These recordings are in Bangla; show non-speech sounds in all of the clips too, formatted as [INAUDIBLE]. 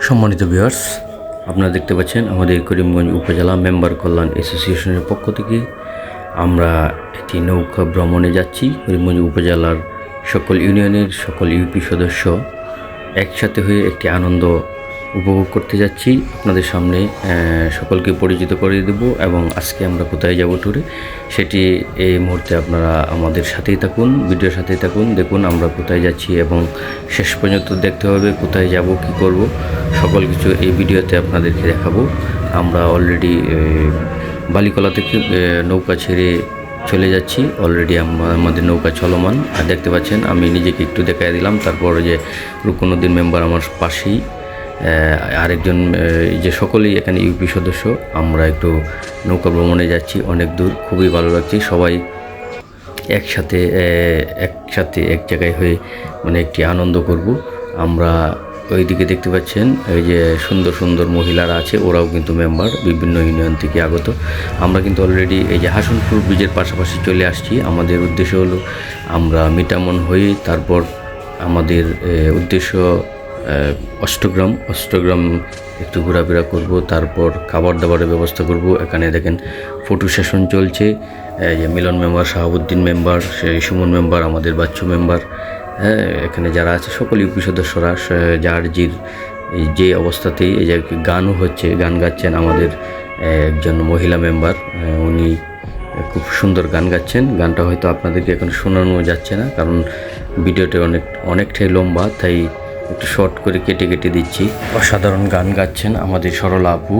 সম্মানিত ভিউয়ার্স আপনারা দেখতে পাচ্ছেন আমাদের করিমগঞ্জ উপজেলা মেম্বার কল্যাণ অ্যাসোসিয়েশনের পক্ষ থেকে আমরা একটি নৌকা ভ্রমণে যাচ্ছি। করিমগঞ্জ উপজেলার সকল ইউনিয়নের সকল ইউপি সদস্য একসাথে হয়ে একটি আনন্দ উপভোগ করতে যাচ্ছি। আপনাদের সামনে সকলকে পরিচিত করে দেব এবং আজকে আমরা কোথায় যাব ট্যুরে সেটি এই মুহূর্তে আপনারা আমাদের সাথেই থাকুন ভিডিওর সাথেই থাকুন। দেখুন আমরা কোথায় যাচ্ছি এবং শেষ পর্যন্ত দেখতে হবে কোথায় যাব, কি করব। সকল কিছু এই ভিডিওতে আপনাদেরকে দেখাবো। আমরা অলরেডি বালিকলা থেকে নৌকা ছেড়ে চলে যাচ্ছি। অলরেডি আমাদের নৌকা চলমান। দেখতে পাচ্ছেন, আমি নিজেকে একটু দেখাই দিলাম। তারপর যে রুকনুদ্দিন মেম্বার আমার পাশেই। আরেকজন যে সকলেই এখানে ইউপি সদস্য, আমরা একটু নৌকা ভ্রমণে যাচ্ছি, অনেক দূর, খুবই ভালো লাগছে। সবাই একসাথে একসাথে এক জায়গায় হয়ে মানে একটি আনন্দ করব। আমরা ওইদিকে দেখতে পাচ্ছেন এই যে সুন্দর সুন্দর মহিলারা আছে, ওরাও কিন্তু মেম্বার, বিভিন্ন ইউনিয়ন থেকে আগত। আমরা কিন্তু অলরেডি এই যে হাসনপুর ব্রিজের পাশাপাশি চলে আসছি। আমাদের উদ্দেশ্য হলো, আমরা মিটামন হয়ে তারপর আমাদের উদ্দেশ্য অষ্টগ্রাম অষ্টগ্রাম একটু ঘোরাফেরা করব, তারপর খাবার দাবারের ব্যবস্থা করব। এখানে দেখেন ফটো সেশন চলছে যে Milan member, Shahabuddin member Suman member, আমাদের বাচ্চু মেম্বার হ্যাঁ এখানে যারা আছে, সকল ইউপি সদস্যরা যার জির যে অবস্থাতেই এই যে গানও হচ্ছে, গান গাচ্ছেন আমাদের একজন মহিলা মেম্বার উনি খুব সুন্দর গান গাচ্ছেন। গানটা হয়তো আপনাদেরকে এখন শোনানো যাচ্ছে না, কারণ ভিডিওটা অনেক, অনেকটাই লম্বা, তাই একটু শর্ট করে কেটে কেটে দিচ্ছি। অসাধারণ গান গাচ্ছেন আমাদের সরলা আপু।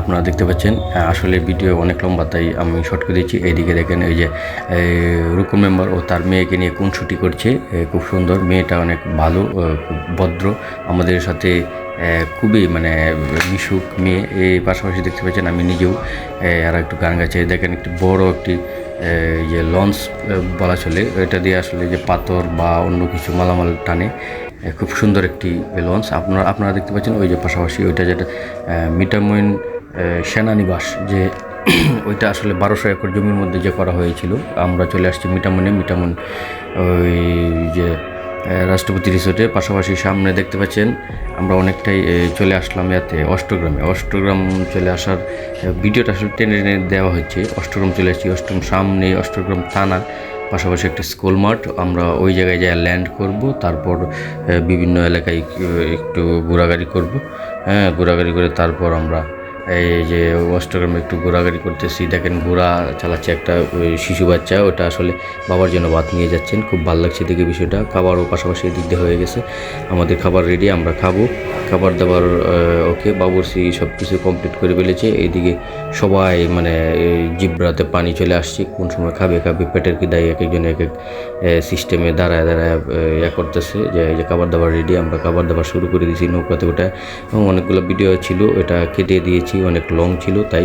আপনারা দেখতে পাচ্ছেন আসলে ভিডিও অনেক লম্বা তাই আমি শর্ট করে দিচ্ছি। এইদিকে দেখেন এই যে এই, রুকু মেম্বার ও তার মেয়েকে নিয়ে কোন ছুটি করছে খুব সুন্দর মেয়েটা অনেক ভালো ভদ্র। আমাদের সাথে খুবই মানে মিশুক মেয়ে। এই পাশাপাশি দেখতে পাচ্ছেন আমি নিজেও আর একটু গান গাইছে দেখেন একটি বড় একটি যে লঞ্চ বলা চলে। এটা দিয়ে আসলে যে পাথর বা অন্য কিছু মালামাল টানে। খুব সুন্দর একটি লঞ্চ আপনারা আপনারা দেখতে পাচ্ছেন ওই যে পাশাপাশি ওইটা যেটা মিটামইন সেনানিবাস যে, [CLEARS THROAT] ওইটা আসলে বারোশো একর জমির মধ্যে যে করা হয়েছিল, আমরা চলে আসছি মিটামনে মিটামন ওই যে রাষ্ট্রপতি রিসোর্টের পাশাপাশি সামনে দেখতে পাচ্ছেন আমরা অনেকটাই চলে আসলাম ইয়াতে অষ্টগ্রামে। অষ্টগ্রাম চলে আসার ভিডিওটা আসলে টেনে টেনে দেওয়া হচ্ছে অষ্টগ্রাম চলে আসছি। অষ্টগ্রাম সামনে অষ্টগ্রাম থানা। পাশাপাশি একটি স্কুল মাঠ। আমরা ওই জায়গায় যা ল্যান্ড করব, তারপর বিভিন্ন এলাকায় একটু ঘোরাঘুরি করব। হ্যাঁ ঘোরাঘুরি করে তারপর আমরা এই যে অষ্টগ্রামে একটু ঘোরাঘুরি করতেছি। দেখেন ঘোড়া চালাচ্ছে একটা শিশু বাচ্চা, ওটা আসলে বাবার জন্য ভাত নিয়ে যাচ্ছেন। খুব ভালো লাগছে দেখে বিষয়টা। খাবারও পাশাপাশি এদিক দিয়ে হয়ে গেছে। আমাদের খাবার রেডি আমরা খাব। খাবার দাবার ওকে বাবুরসি সব কিছু কমপ্লিট করে ফেলেছে। এইদিকে সবাই মানে জিব্রাতে পানি চলে আসছে। কোন সময় খাবে খাবে, পেটের কি দায় এক একজন এক এক সিস্টেমে দাঁড়ায় দাঁড়ায় ইয়া করতেছে যে, এই যে খাবার দাবার রেডি আমরা খাবার দাবার শুরু করে দিয়েছি নৌকাতে ওটা। এবং অনেকগুলো ভিডিও ছিল এটা কেটে দিয়েছি। অনেক লং ছিল, তাই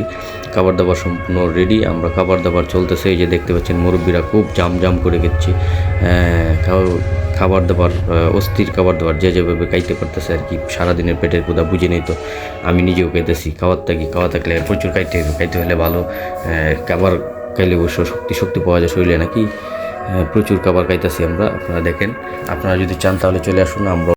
খাবার দাবার সম্পূর্ণ রেডি আমরা খাবার দাবার চলতেছে, এই যে দেখতে পাচ্ছেন মুরব্বীরা খুব জাম জাম করে গেছে খাবার দাবার অস্থির খাবার দাবার যে যেভাবে খাইতে পারতেছে আর কি, সারাদিনের পেটের ক্ষুদা বুঝে নেই তো। আমি নিজেও খাইতেছি, খাওয়ার থাকি, খাওয়া থাকলে প্রচুর খাইতে হবে খাইতে হলে ভালো। খাবার খাইলে অবশ্য শক্তি শক্তি পাওয়া যায় শরীরে নাকি? প্রচুর খাবার খাইতেছি আমরা, আপনারা দেখেন। আপনারা যদি চান তাহলে চলে আসুন, আমরা